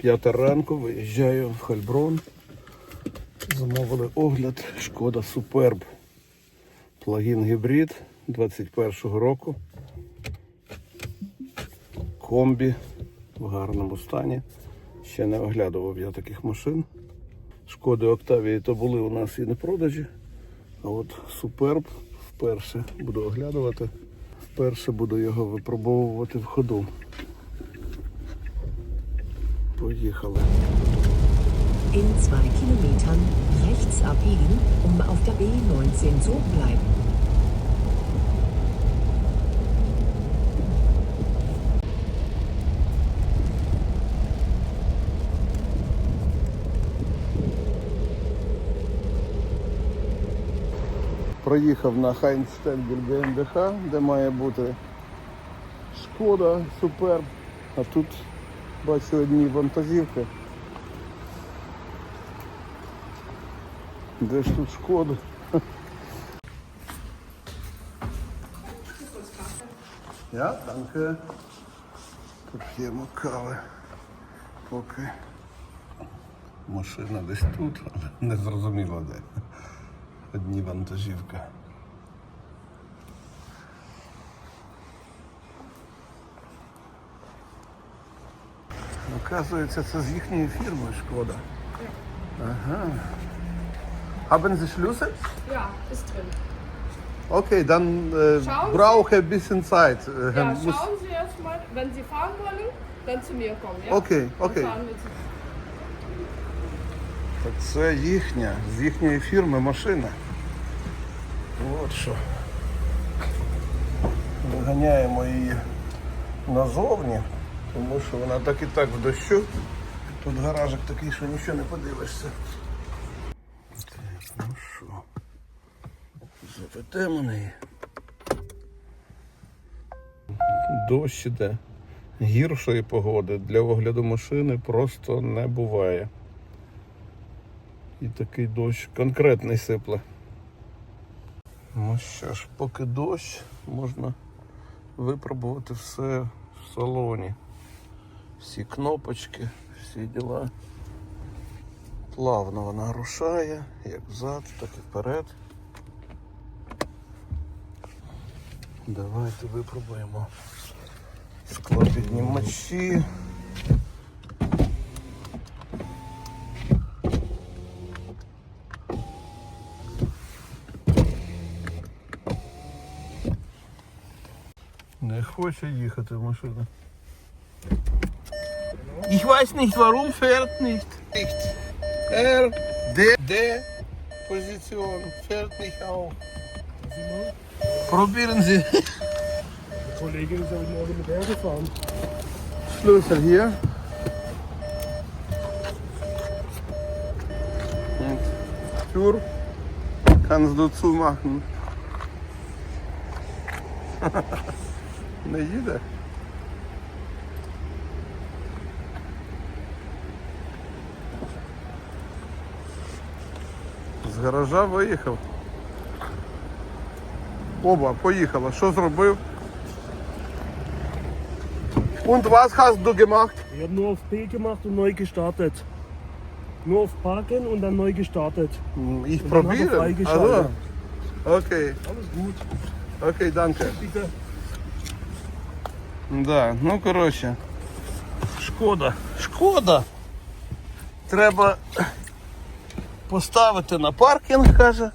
П'ята ранку виїжджаю в Хальброн. Замовили огляд Шкода Суперб. Плагін гібрид 21-го року. Комбі в гарному стані. Ще не оглядував я таких машин. Шкоди Октавії то були у нас і на продажі. А от Суперб вперше буду оглядувати. Вперше буду його випробовувати в ходу. Поїхали. In zwei Kilometern rechts abbiegen, um auf der B19 zu bleiben. Проїхав на Хайнстенгель ГМБХ, де має бути Шкода, Суперб. А тут бачу одні вантажівки. Де ж тут шкода? Я, danke. Тут п'ємо кави. Поки машина десь тут, але не зрозуміло де. Одні вантажівка. Оказується, це з їхньої фірми шкода. Ага. Haben Sie Schlüssel? Ja, ist drin. Okay, dann äh, Schauen brauche ein bisschen Zeit. Äh, Ja, muss- schauen Sie erst mal, wenn Sie fahren wollen, dann zu mir kommen. Ja? Okay, Dann okay. fahren wir zu Так це їхня, з їхньої фірми машина. От що. Виганяємо її назовні, тому що вона так і так в дощу. Тут гаражик такий, що нічого не подивишся. Так, ну що. Запитаємо неї. Дощ іде. Гіршої погоди для огляду машини просто не буває. І такий дощ конкретний сипле. Ну що ж, поки дощ, можна випробувати все в салоні. Всі кнопочки, всі діла. Плавно вона рушає, як взад, так і вперед. Давайте випробуємо склопіднімачі. Не хоче їхати машина. weiß nicht, warum fährt nicht. Nicht. R, D, D, Position fährt nicht auch. Probieren Sie. Der Kollege ist heute Morgen mit R gefahren. Schlüssel hier. Und Tür kannst du zumachen. Na jeder. З гаража виїхав. Оба, поїхала. Що зробив? Und was hast du gemacht? Ich habe nur auf B gemacht und neu gestartet. Nur auf Parken und dann neu gestartet. Ich Und freigeschaltet. Also, okay, Alles gut. okay, danke. Bitte. Да, ну коротше. Шкода. Шкода. Треба поставити на паркінг, каже.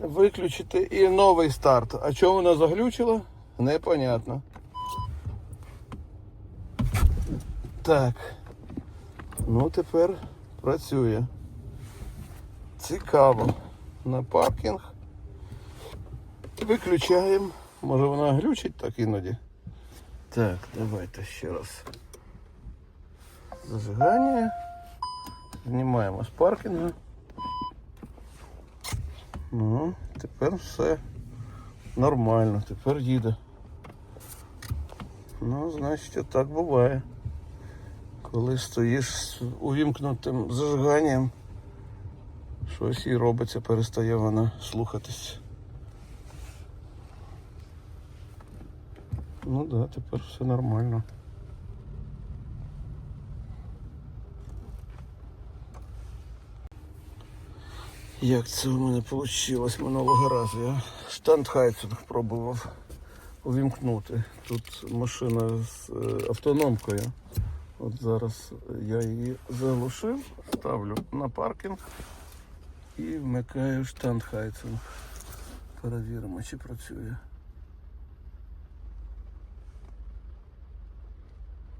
Виключити і новий старт. А чому вона заглючила? Непонятно. Так. Ну тепер працює. Цікаво. На паркінг. Виключаємо. Може вона глючить так іноді. Так, давайте ще раз. Зажигання. Знімаємо з паркінгу. Ну, тепер все нормально, тепер їде. Ну, значить, так буває. Коли стоїш з увімкнутим зажиганням, щось і робиться, перестає вона слухатись. Ну да, тепер все нормально. Як це у мене вийшло минулого разу? Я штандхайцинг пробував увімкнути. Тут машина з е, автономкою. От зараз я її заглушив, ставлю на паркінг і вмикаю штандхайцинг. Перевіримо, чи працює.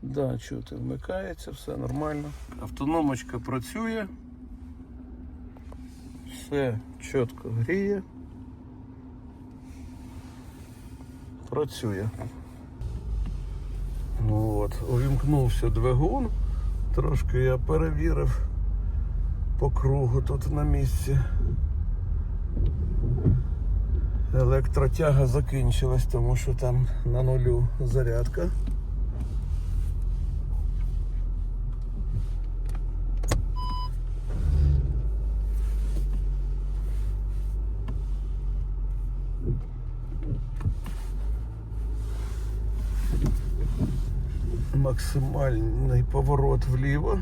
Да, чути, вмикається, все нормально. Автономочка працює. Все чітко гріє. Працює. От, увімкнувся двигун. Трошки я перевірив по кругу тут на місці. Електротяга закінчилась, тому що там на нулю зарядка. Максимальний поворот вліво.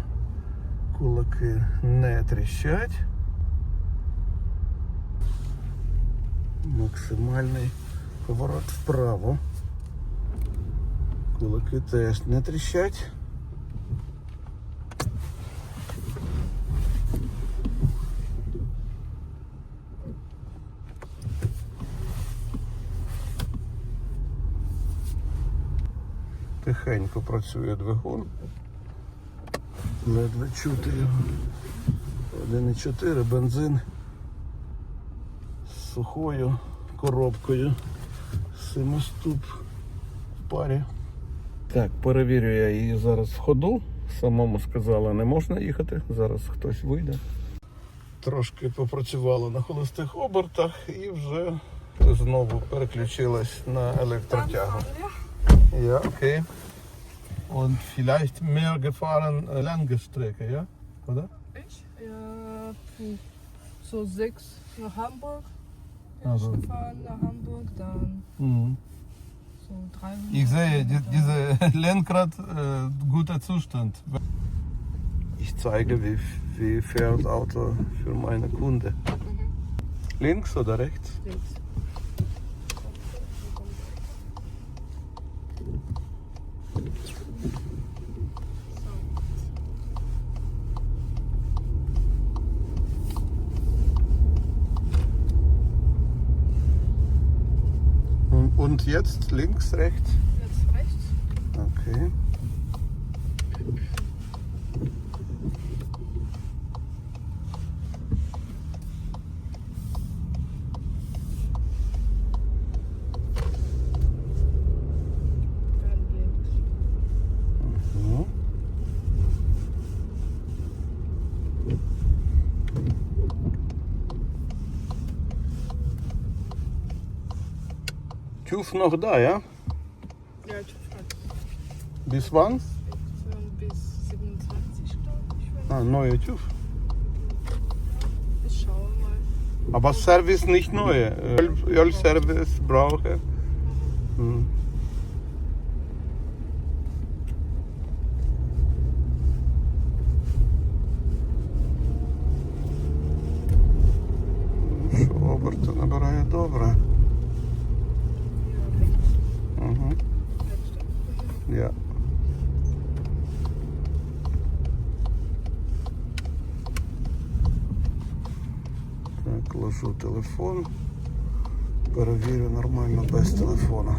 Кулаки не тріщать. Максимальний поворот вправо. Кулаки теж не тріщать. Тихенько працює двигун. Ледве чути його. 1,4 бензин з сухою коробкою. Семиступ в парі. Так, перевірю я її зараз в ходу. Самому сказала, не можна їхати. Зараз хтось вийде. Трошки попрацювала на холостих обертах і вже знову переключилась на електротягу. Ja, okay. Und vielleicht mehr gefahren äh, lange Strecke, ja? Oder? Ich? Ja, puh, so sechs nach Hamburg. Bin Also. ich gefahren nach Hamburg, dann Mhm. so 300. Ich sehe, die, diese Lenkrad, äh, guter Zustand. Ich zeige, wie, wie fährt Auto für meine Kunde. Links oder rechts? Links. Und, jetzt links, rechts? Jetzt rechts. Okay. Dann links. Mhm. TÜV noch da, ja? Ja, TÜV Bis wann? bis 27, glaube ich. Ah, neue TÜV. ich schaue mal. Aber Service nicht neue. Öl, Ölservice brauche. Hm. Ложу телефон. Перевірю нормально без телефона.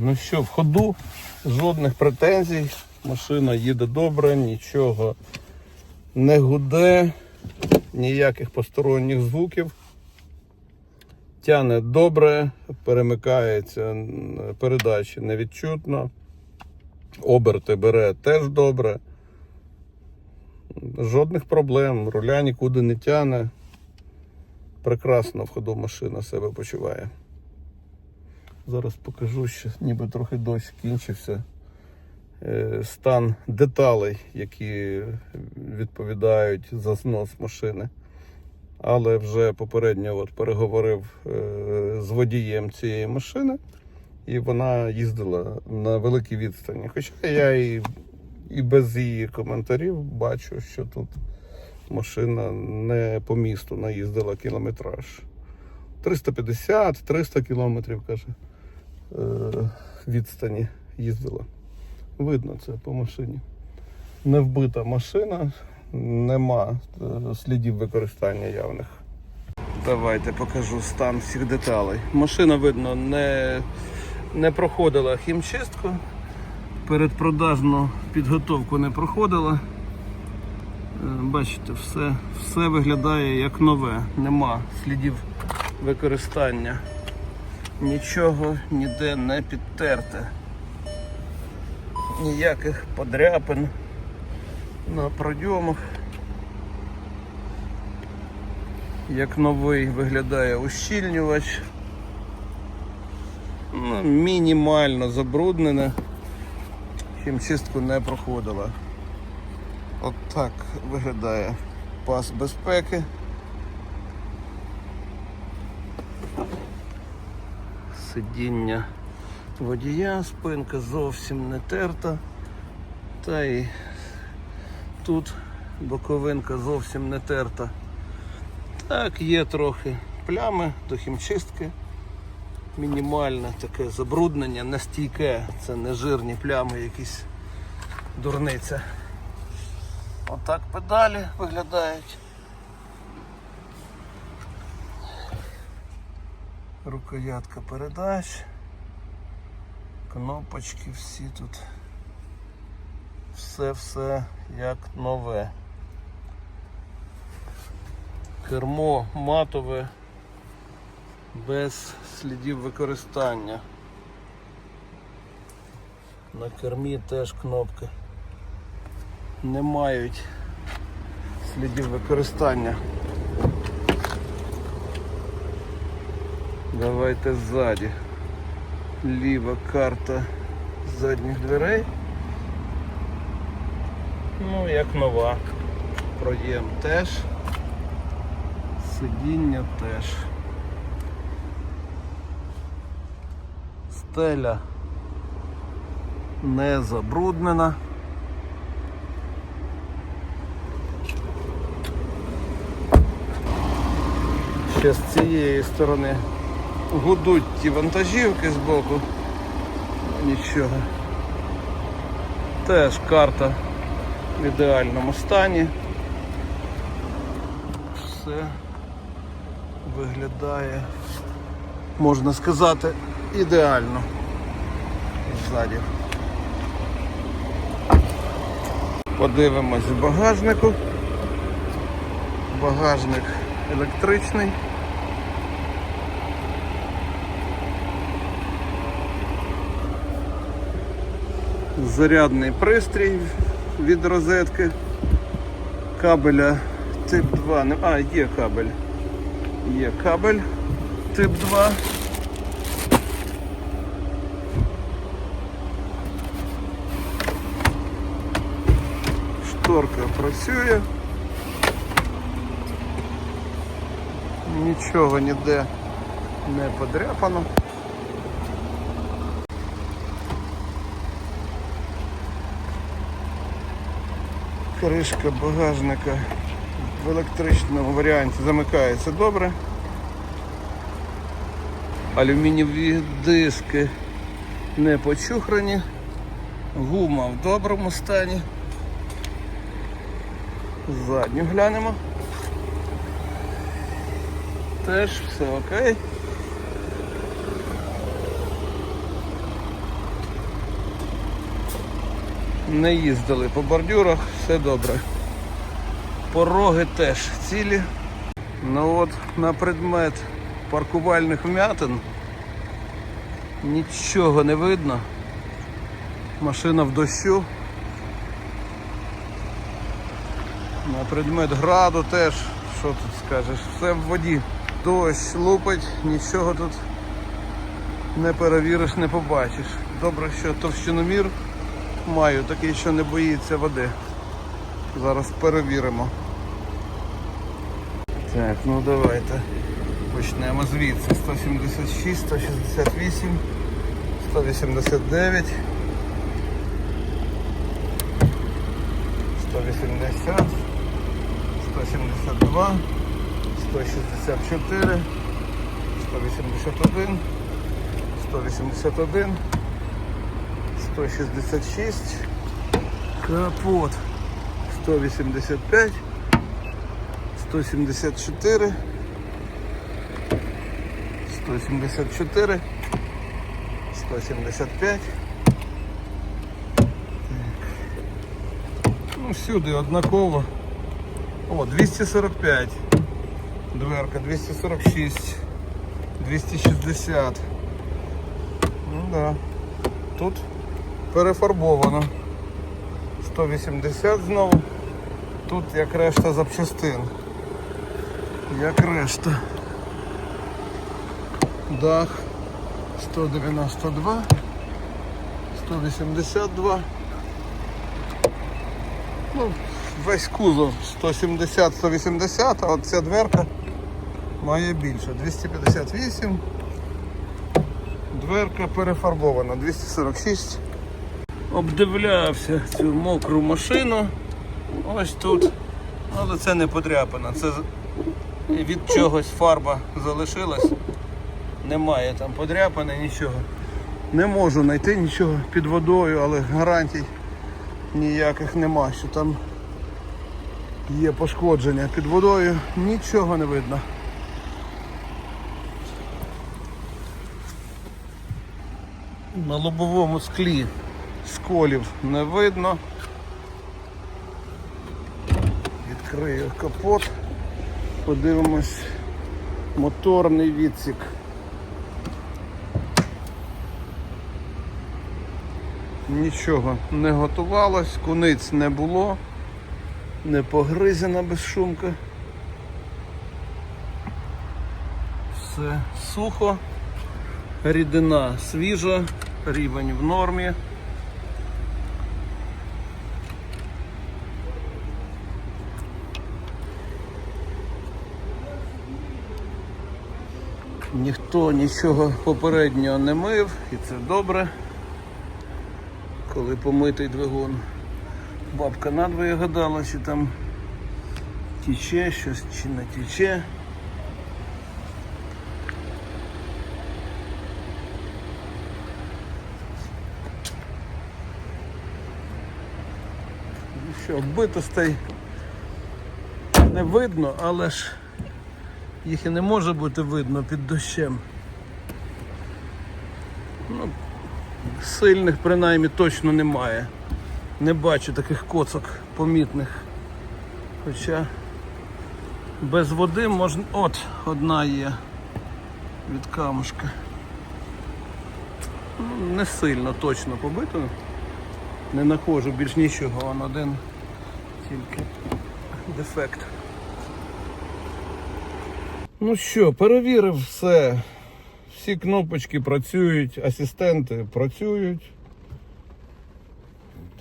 Ну що, в ходу, жодних претензій. Машина їде добре, нічого не гуде, ніяких посторонніх звуків. Тяне добре, перемикається передачі невідчутно. Оберти бере теж добре. Жодних проблем, руля нікуди не тяне. Прекрасно в ходу машина себе почуває. Зараз покажу, що ніби трохи дощ кінчився. Е, Стан деталей, які відповідають за знос машини але вже попередньо от переговорив е, з водієм цієї машини, і вона їздила на великій відстані. Хоча я і, і без її коментарів бачу, що тут машина не по місту наїздила кілометраж. 350-300 кілометрів, каже, е, відстані їздила. Видно це по машині. Не вбита машина, нема е, слідів використання явних. Давайте покажу стан всіх деталей. Машина, видно, не, не проходила хімчистку. Передпродажну підготовку не проходила. Е, Бачите, все, все виглядає як нове. Нема слідів використання. Нічого ніде не підтерте. Ніяких подряпин на пройомах. Як новий виглядає ущільнювач. Ну, мінімально забруднене. Хімчистку не проходила. От так виглядає пас безпеки. Сидіння водія, спинка зовсім не терта. Та й тут боковинка зовсім не терта. Так, є трохи плями до хімчистки. Мінімальне таке забруднення, не стійке, це не жирні плями, якісь дурниця. Отак педалі виглядають. Рукоятка передач. Кнопочки всі тут. Все-все як нове. Кермо матове без слідів використання. На кермі теж кнопки не мають слідів використання. Давайте ззаді. Ліва карта задніх дверей. Ну, як нова. Проєм теж. Сидіння теж. Стеля не забруднена. Ще з цієї сторони гудуть ті вантажівки з боку. Нічого. Теж карта в ідеальному стані. Все виглядає, можна сказати, ідеально ззаді. Подивимось в багажнику. Багажник електричний. Зарядний пристрій від розетки. Кабеля тип 2. не- А, є кабель. Є кабель тип 2. Шторка працює. Нічого ніде не подряпано. Кришка багажника в електричному варіанті замикається добре. Алюмінієві диски не почухрані. Гума в доброму стані. Задню глянемо. Теж все окей. Не їздили по бордюрах, все добре. Пороги теж цілі. Ну от на предмет паркувальних вмятин нічого не видно. Машина в дощу. На предмет граду теж, що тут скажеш, все в воді. Дощ лупить, нічого тут не перевіриш, не побачиш. Добре, що товщиномір маю, такий, що не боїться води. Зараз перевіримо. Так, ну давайте. Почнемо звідси. 176, 168, 189, 180, 172, 164, 181, 181, 166, капот, 185, 174, 174, 175. Ну, всюди однаково. О, 245. Дверка 246. 260. Ну да. Тут перефарбовано. 180 знову. Тут як решта запчастин. Як решта. Дах 192. 182. Ну, весь кузов 170-180, а от ця дверка має більше. 258. Дверка перефарбована, 246. Обдивлявся цю мокру машину. Ось тут. Але це не подряпана. Це від чогось фарба залишилась. Немає там подряпини, нічого. Не можу знайти нічого під водою, але гарантій ніяких нема, що там є пошкодження під водою, нічого не видно. На лобовому склі сколів не видно. Відкрию капот, подивимось моторний відсік. Нічого не готувалось, куниць не було, не погризена безшумка. Все сухо, рідина свіжа, рівень в нормі. Ніхто нічого попереднього не мив, і це добре коли помитий двигун. Бабка надвоє гадала, чи там тіче щось, чи не тіче. Ну що, битостей не видно, але ж їх і не може бути видно під дощем. Ну, Сильних принаймні точно немає. Не бачу таких коцок помітних. Хоча без води можна... От, одна є від камушка. Ну, Не сильно точно побито. Не нахожу більш нічого, вон один тільки дефект. Ну що, перевірив все. Всі кнопочки працюють, асистенти працюють.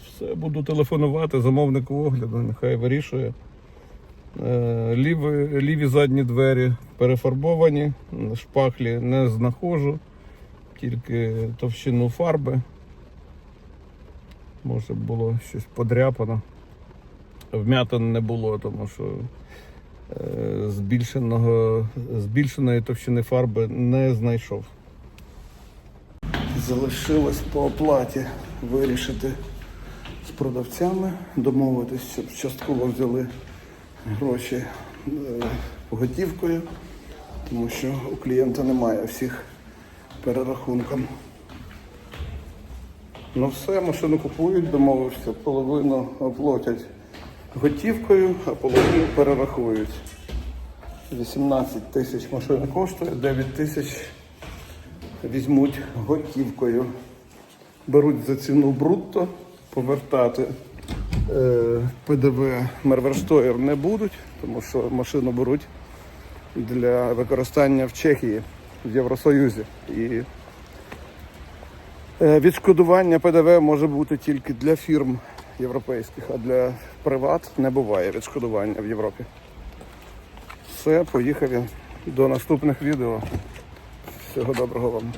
Все, буду телефонувати замовнику огляду, нехай вирішує. Е, Ліві, ліві задні двері перефарбовані, шпахлі не знаходжу, тільки товщину фарби. Може було щось подряпано. Вмятин не було, тому що збільшеного, збільшеної товщини фарби не знайшов. Залишилось по оплаті вирішити з продавцями, домовитись, щоб частково взяли гроші е, готівкою, тому що у клієнта немає всіх перерахунком. Ну все, машину купують, домовився, половину оплатять готівкою, а половину перерахують. 18 тисяч машина коштує, 9 тисяч візьмуть готівкою. Беруть за ціну брутто, повертати е, ПДВ Мерверштоєр не будуть, тому що машину беруть для використання в Чехії, в Євросоюзі. І Е, Відшкодування ПДВ може бути тільки для фірм європейських, а для приват не буває відшкодування в Європі. Все, поїхав я до наступних відео. Всього доброго вам.